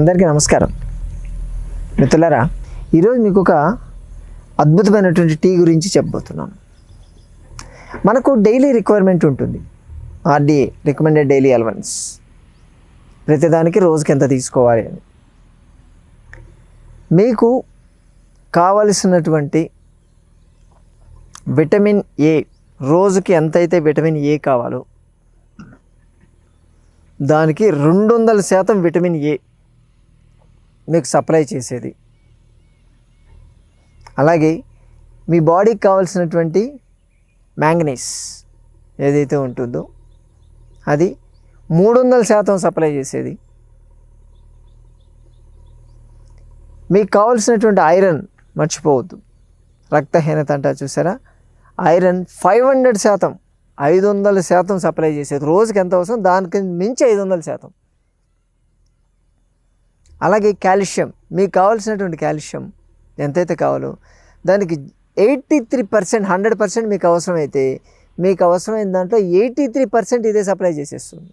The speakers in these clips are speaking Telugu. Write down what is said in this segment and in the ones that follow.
అందరికీ నమస్కారం. మిత్రులారా ఈరోజు మీకు ఒక అద్భుతమైనటువంటి టీ గురించి చెప్పబోతున్నాను. మనకు డైలీ రిక్వైర్మెంట్ ఉంటుంది. RDA recommended daily allowance. ప్రతిదానికి రోజుకి ఎంత తీసుకోవాలి అని. మీకు కావలసినటువంటి విటమిన్ ఏ రోజుకి ఎంతైతే విటమిన్ ఏ కావాలో దానికి రెండు వందల శాతం విటమిన్ ఏ మీకు సప్లై చేసేది. అలాగే మీ బాడీకి కావాల్సినటువంటి మ్యాంగనీస్ ఏదైతే ఉంటుందో అది మూడు వందల శాతం సప్లై చేసేది. మీకు కావాల్సినటువంటి ఐరన్ మర్చిపోవద్దు. రక్తహీనత అంటా చూసారా? ఐరన్ ఫైవ్ హండ్రెడ్ శాతం ఐదు వందల శాతం సప్లై చేసేది. రోజుకి ఎంత అవసరం? దానికి మించి ఐదు వందల శాతం. అలాగే కాల్షియం మీకు కావాల్సినటువంటి కాల్షియం ఎంతైతే కావాలో దానికి eighty three percent hundred percent మీకు అవసరమైతే మీకు అవసరమైన దాంట్లో ఎయిటీ త్రీ పర్సెంట్ ఇదే సప్లై చేసేస్తుంది.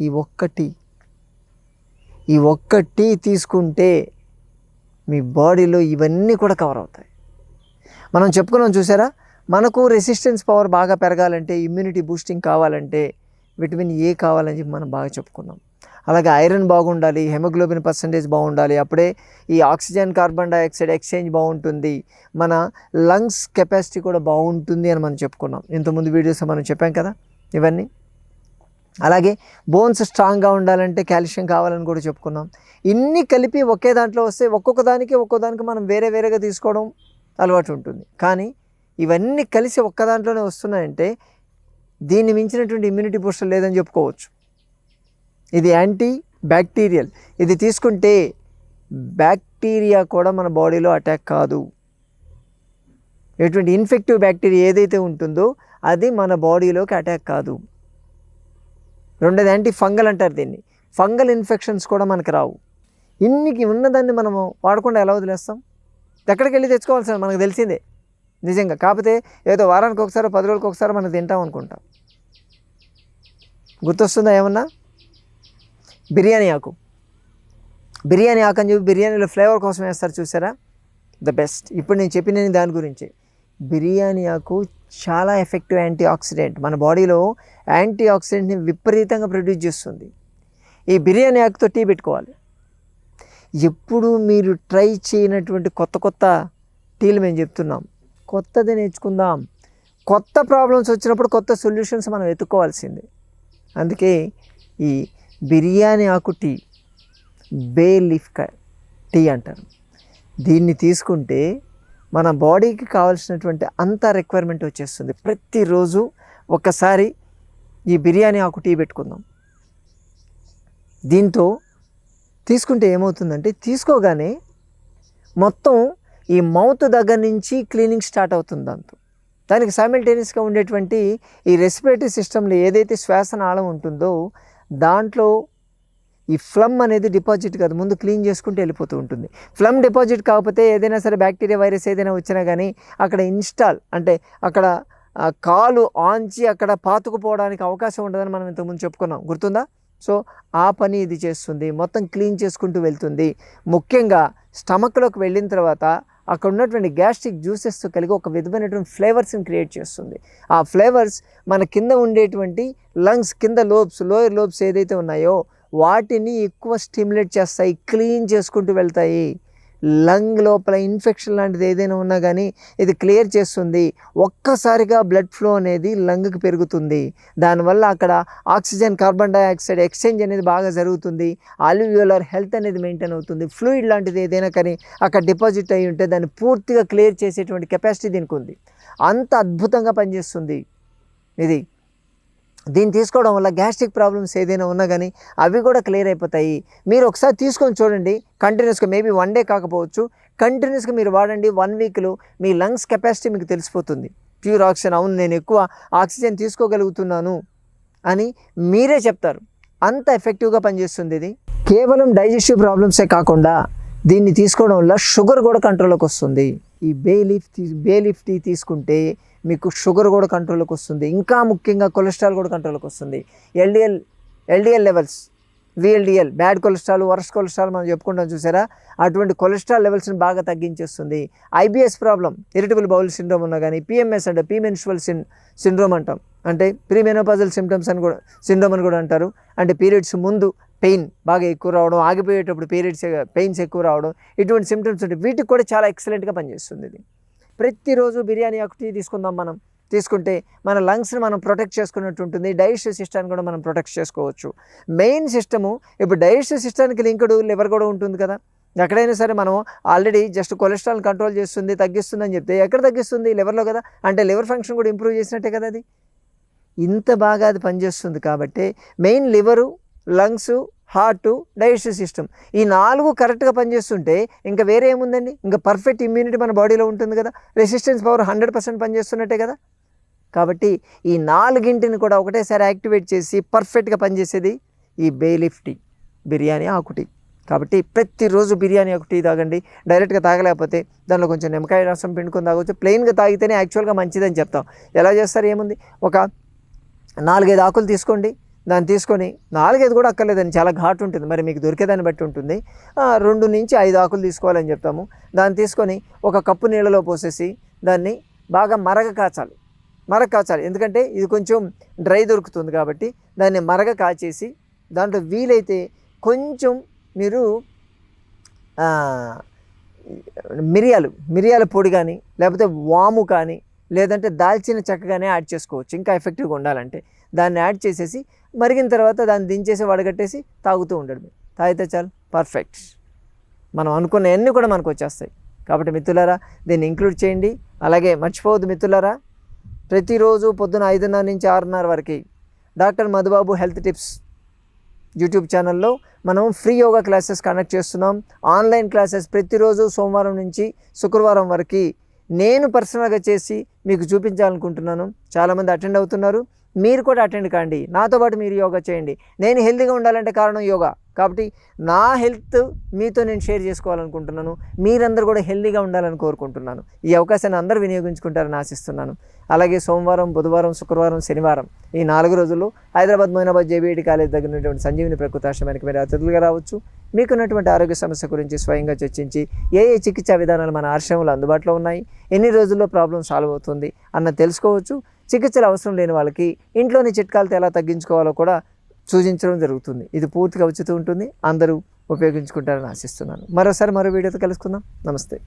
ఈ ఒక్కటి ఈ ఒక్క టీ తీసుకుంటే మీ బాడీలో ఇవన్నీ కూడా కవర్ అవుతాయి. మనం చెప్పుకున్నాం చూసారా? మనకు రెసిస్టెన్స్ పవర్ బాగా పెరగాలంటే ఇమ్యూనిటీ బూస్టింగ్ కావాలంటే విటమిన్ ఏ కావాలని చెప్పి మనం బాగా చెప్పుకున్నాం. అలాగే ఐరన్ బాగుండాలి హెమోగ్లోబిన్ పర్సంటేజ్ బాగుండాలి అప్పుడే ఈ ఆక్సిజన్ కార్బన్ డైఆక్సైడ్ ఎక్స్చేంజ్ బాగుంటుంది మన లంగ్స్ కెపాసిటీ కూడా బాగుంటుంది అని మనం చెప్పుకున్నాం. ఇంతకుముందు వీడియోస్ మనం చెప్పాం కదా ఇవన్నీ. అలాగే బోన్స్ స్ట్రాంగ్గా ఉండాలంటే కాల్షియం కావాలని కూడా చెప్పుకున్నాం. ఇన్ని కలిపి ఒకే దాంట్లో వస్తే ఒక్కొక్క దానికి ఒక్కొక్క దానికి మనం వేరే వేరేగా తీసుకోవడం అలవాటు ఉంటుంది. కానీ ఇవన్నీ కలిసి ఒక్క దాంట్లోనే వస్తున్నాయంటే దీన్ని మించినటువంటి ఇమ్యూనిటీ బూస్టర్ లేదని చెప్పుకోవచ్చు. ఇది యాంటీ బ్యాక్టీరియల్ ఇది తీసుకుంటే బ్యాక్టీరియా కూడా మన బాడీలో అటాక్ కాదు. ఎటువంటి ఇన్ఫెక్టివ్ బ్యాక్టీరియా ఏదైతే ఉంటుందో అది మన బాడీలోకి అటాక్ కాదు. రెండోది యాంటీ ఫంగల్ అంటారు దీన్ని. ఫంగల్ ఇన్ఫెక్షన్స్ కూడా మనకు రావు. ఇన్నికి ఉన్నదాన్ని మనము వాడకుండా ఎలా వదిలేస్తాం? ఎక్కడికి వెళ్ళి తెచ్చుకోవాల్సిన మనకు తెలిసిందే. నిజంగా. కాకపోతే ఏదో వారానికి ఒకసారి పది రోజులకి ఒకసారి మనం తింటాం అనుకుంటాం. గుర్తొస్తుందా ఏమన్నా? బిర్యానీ ఆకు. బిర్యానీ ఆకు అని చెప్పి బిర్యానీలో ఫ్లేవర్ కోసం వేస్తారు చూసారా? ద బెస్ట్ ఇప్పుడు నేను చెప్పిన దాని గురించి. బిర్యానీ ఆకు చాలా ఎఫెక్టివ్ యాంటీ ఆక్సిడెంట్ మన బాడీలో యాంటీ ఆక్సిడెంట్ని విపరీతంగా ప్రొడ్యూస్ చేస్తుంది. ఈ బిర్యానీ ఆకుతో టీ పెట్టుకోవాలి. ఎప్పుడు మీరు ట్రై చేయనటువంటి కొత్త కొత్త టీలు మేము చెప్తున్నాం. కొత్తది నేర్చుకుందాం. కొత్త ప్రాబ్లమ్స్ వచ్చినప్పుడు కొత్త సొల్యూషన్స్ మనం వెతుక్కోవాల్సిందే. అందుకే ఈ బిర్యానీ ఆకు టీ. బే లీఫ్ టీ అంటారు. దీన్ని తీసుకుంటే మన బాడీకి కావాల్సినటువంటి అంత రిక్వైర్మెంట్ వచ్చేస్తుంది. ప్రతిరోజు ఒకసారి ఈ బిర్యానీ ఆకు టీ పెట్టుకుందాం. దీంతో తీసుకుంటే ఏమవుతుందంటే తీసుకోగానే మొత్తం ఈ మౌత్ దగ్గర నుంచి క్లీనింగ్ స్టార్ట్ అవుతుంది దాంతో. దానికి సైమిల్టేనియస్గా ఉండేటువంటి ఈ రెస్పిరేటరీ సిస్టంలో ఏదైతే శ్వాసనాళం ఉంటుందో దాంట్లో ఈ ఫ్లమ్ అనేది డిపాజిట్ కాదు. ముందు క్లీన్ చేసుకుంటూ వెళ్ళిపోతూ ఉంటుంది. ఫ్లమ్ డిపాజిట్ కాకపోతే ఏదైనా సరే బ్యాక్టీరియా వైరస్ ఏదైనా వచ్చినా కానీ అక్కడ ఇన్స్టాల్ అంటే అక్కడ కాలు ఆంచి అక్కడ పాతుకుపోవడానికి అవకాశం ఉండదని మనం ఇంతకుముందు చెప్పుకున్నాం. గుర్తుందా? సో ఆ పని ఇది చేస్తుంది. మొత్తం క్లీన్ చేసుకుంటూ వెళ్తుంది. ముఖ్యంగా స్టమక్లోకి వెళ్ళిన తర్వాత అక్కడ ఉన్నటువంటి గ్యాస్ట్రిక్ జ్యూసెస్తో కలిగి ఒక విధమైనటువంటి ఫ్లేవర్స్ని క్రియేట్ చేస్తుంది. ఆ ఫ్లేవర్స్ మన కింద ఉండేటువంటి లంగ్స్ కింద లోబ్స్ లోయర్ లోబ్స్ ఏదైతే ఉన్నాయో వాటిని ఎక్కువ స్టిమ్యులేట్ చేస్తాయి క్లీన్ చేసుకుంటూ వెళ్తాయి. లంగ్ లోపల ఇన్ఫెక్షన్ లాంటిది ఏదైనా ఉన్నా కానీ ఇది క్లియర్ చేస్తుంది. ఒక్కసారిగా బ్లడ్ ఫ్లో అనేది లంగ్కి పెరుగుతుంది. దానివల్ల అక్కడ ఆక్సిజన్ కార్బన్ డైఆక్సైడ్ ఎక్స్చేంజ్ అనేది బాగా జరుగుతుంది. ఆలివ్యులర్ హెల్త్ అనేది మెయింటైన్ అవుతుంది. ఫ్లూయిడ్ లాంటిది ఏదైనా కానీ అక్కడ డిపాజిట్ అయి ఉంటే దాన్ని పూర్తిగా క్లియర్ చేసేటువంటి కెపాసిటీ దీనికి ఉంది. అంత అద్భుతంగా పనిచేస్తుంది. ఇది దీన్ని తీసుకోవడం వల్ల గ్యాస్ట్రిక్ ప్రాబ్లమ్స్ ఏదైనా ఉన్నా కానీ అవి కూడా క్లియర్ అయిపోతాయి. మీరు ఒకసారి తీసుకొని చూడండి. కంటిన్యూస్గా మేబీ వన్ డే కాకపోవచ్చు. కంటిన్యూస్గా మీరు వాడండి. వన్ వీక్లో మీ లంగ్స్ కెపాసిటీ మీకు తెలిసిపోతుంది. Pure oxygen. అవును నేను ఎక్కువ ఆక్సిజన్ తీసుకోగలుగుతున్నాను అని మీరే చెప్తారు. అంత ఎఫెక్టివ్గా పనిచేస్తుంది ఇది. కేవలం డైజెస్టివ్ ప్రాబ్లమ్సే కాకుండా దీన్ని తీసుకోవడం వల్ల షుగర్ కూడా కంట్రోల్లోకి వస్తుంది. ఈ బే లీఫ్ తీ బే లీఫ్ టీ తీసుకుంటే మీకు షుగర్ కూడా కంట్రోల్లోకి వస్తుంది. ఇంకా ముఖ్యంగా కొలెస్ట్రాల్ కూడా కంట్రోల్కి వస్తుంది. LDL LDL levels VLDL bad cholesterol worst cholesterol మనం చెప్పుకుంటాం చూసారా? అటువంటి కొలెస్ట్రాల్ లెవెల్స్ని బాగా తగ్గించేస్తుంది. IBS problem irritable bowel syndrome ఉన్నా కానీ పిఎంఎస్ అంటే పీమెన్స్ట్రల్ సిన్ సిండ్రోమ్ అంటాం. అంటే ప్రీమెనోపాజల్ సిమ్టమ్స్ అని కూడా సిండ్రోమ్ అని కూడా అంటారు. అంటే పీరియడ్స్ ముందు పెయిన్ బాగా ఎక్కువ రావడం ఆగిపోయేటప్పుడు పీరియడ్స్ పెయిన్స్ ఎక్కువ రావడం ఇటువంటి సిమ్టమ్స్ ఉంటాయి వీటికి కూడా చాలా ఎక్సలెంట్గా పనిచేస్తుంది ఇది. ప్రతిరోజు బిర్యానీ ఒకటి తీసుకుందాం మనం. తీసుకుంటే మన లంగ్స్ని మనం ప్రొటెక్ట్ చేసుకున్నట్టు ఉంటుంది. డైజెస్టివ్ సిస్టాన్ని కూడా మనం ప్రొటెక్ట్ చేసుకోవచ్చు. మెయిన్ సిస్టము ఇప్పుడు డైజెస్టివ్ సిస్టానికి లింక్డ్ లివర్ కూడా ఉంటుంది కదా. ఎక్కడైనా సరే మనం ఆల్రెడీ జస్ట్ కొలెస్ట్రాల్ కంట్రోల్ చేస్తుంది తగ్గిస్తుంది అని చెప్తే ఎక్కడ తగ్గిస్తుంది? లివర్లో కదా. అంటే లివర్ ఫంక్షన్ కూడా ఇంప్రూవ్ చేసినట్టే కదా అది. ఇంత బాగా అది పనిచేస్తుంది కాబట్టి main liver lungs heart digestive system ఈ నాలుగు కరెక్ట్గా పనిచేస్తుంటే ఇంకా వేరే ఏముందండి? ఇంకా పర్ఫెక్ట్ ఇమ్యూనిటీ మన బాడీలో ఉంటుంది కదా. రెసిస్టెన్స్ పవర్ హండ్రెడ్ పర్సెంట్ పనిచేస్తున్నట్టే కదా. కాబట్టి ఈ నాలుగింటిని కూడా ఒకటేసారి యాక్టివేట్ చేసి పర్ఫెక్ట్గా పనిచేసేది ఈ బేలిఫ్ టీ బిర్యానీ ఆకుటి. కాబట్టి ప్రతిరోజు బిర్యానీ ఒక టీ తాగండి డైరెక్ట్గా తాగలేకపోతే దానిలో కొంచెం నిమ్మకాయ రసం పిండుకొని తాగొచ్చు. ప్లెయిన్గా తాగితేనే యాక్చువల్గా మంచిదని చెప్తాం. ఎలా చేస్తారు? ఏముంది? ఒక నాలుగైదు ఆకులు తీసుకోండి. దాన్ని తీసుకొని నాలుగైదు కూడా అక్కర్లేదండి చాలా ఘాటు ఉంటుంది. మరి మీకు దొరికేదాన్ని బట్టి ఉంటుంది. రెండు నుంచి ఐదు ఆకులు తీసుకోవాలని చెప్తాము. దాన్ని తీసుకొని ఒక కప్పు నీళ్ళలో పోసేసి దాన్ని బాగా మరగ కాచాలి. మరగ కాచాలి. ఎందుకంటే ఇది కొంచెం డ్రై దొరుకుతుంది కాబట్టి దాన్ని మరగ కాచేసి దాంట్లో వీలైతే కొంచెం మీరు మిరియాలు మిరియాల పొడి కానీ లేకపోతే వాము కానీ లేదంటే దాల్చిన చెక్క కానీ యాడ్ చేసుకోవచ్చు. ఇంకా ఎఫెక్టివ్గా ఉండాలంటే. దాన్ని యాడ్ చేసేసి మరిగిన తర్వాత దాన్ని దించేసి వడగట్టేసి తాగుతూ ఉండడం తాగితే చాలు. పర్ఫెక్ట్. మనం అనుకున్న అన్నీ కూడా మనకు వచ్చేస్తాయి. కాబట్టి మిత్రులారా దీన్ని ఇంక్లూడ్ చేయండి. అలాగే మర్చిపోవద్దు మిత్రులారా ప్రతిరోజు పొద్దున ఐదున్నర నుంచి ఆరున్నర వరకు doctor Madhubabu health tips YouTube ఛానల్లో మనం ఫ్రీ యోగా క్లాసెస్ కండక్ట్ చేస్తున్నాం. ఆన్లైన్ క్లాసెస్ ప్రతిరోజు సోమవారం నుంచి శుక్రవారం వరకు నేను పర్సనల్గా చేసి మీకు చూపించాలనుకుంటున్నాను. చాలామంది అటెండ్ అవుతున్నారు. మీరు కూడా అటెండ్ కాండి. నాతో పాటు మీరు యోగా చేయండి. నేను హెల్తీగా ఉండాలంటే కారణం యోగా. కాబట్టి నా హెల్త్ మీతో నేను షేర్ చేసుకోవాలనుకుంటున్నాను. మీరందరూ కూడా హెల్తీగా ఉండాలని కోరుకుంటున్నాను. ఈ అవకాశాన్ని అందరూ వినియోగించుకుంటారని ఆశిస్తున్నాను. అలాగే సోమవారం బుధవారం శుక్రవారం శనివారం ఈ నాలుగు రోజుల్లో హైదరాబాద్ మొయినాబాద్ జేబీఐటి కాలేజ్ దగ్గర ఉన్నటువంటి సంజీవిని ప్రకృతాశ్రమానికి మీరు అతిథులుగా రావచ్చు. మీకున్నటువంటి ఆరోగ్య సమస్య గురించి స్వయంగా చర్చించి ఏ ఏ చికిత్సా విధానాలు మన ఆశ్రమంలో అందుబాటులో ఉన్నాయి? ఎన్ని రోజుల్లో ప్రాబ్లం సాల్వ్ అవుతుంది? అన్న తెలుసుకోవచ్చు. చికిత్సలు అవసరం లేని వాళ్ళకి ఇంట్లోని చిట్కాలతో ఎలా తగ్గించుకోవాలో కూడా సూచించడం జరుగుతుంది. ఇది పూర్తిగా ఉచితం ఉంటుంది. అందరూ ఉపయోగించుకుంటారని ఆశిస్తున్నాను. మరోసారి మరో వీడియోతో కలుసుకుందాం. నమస్తే.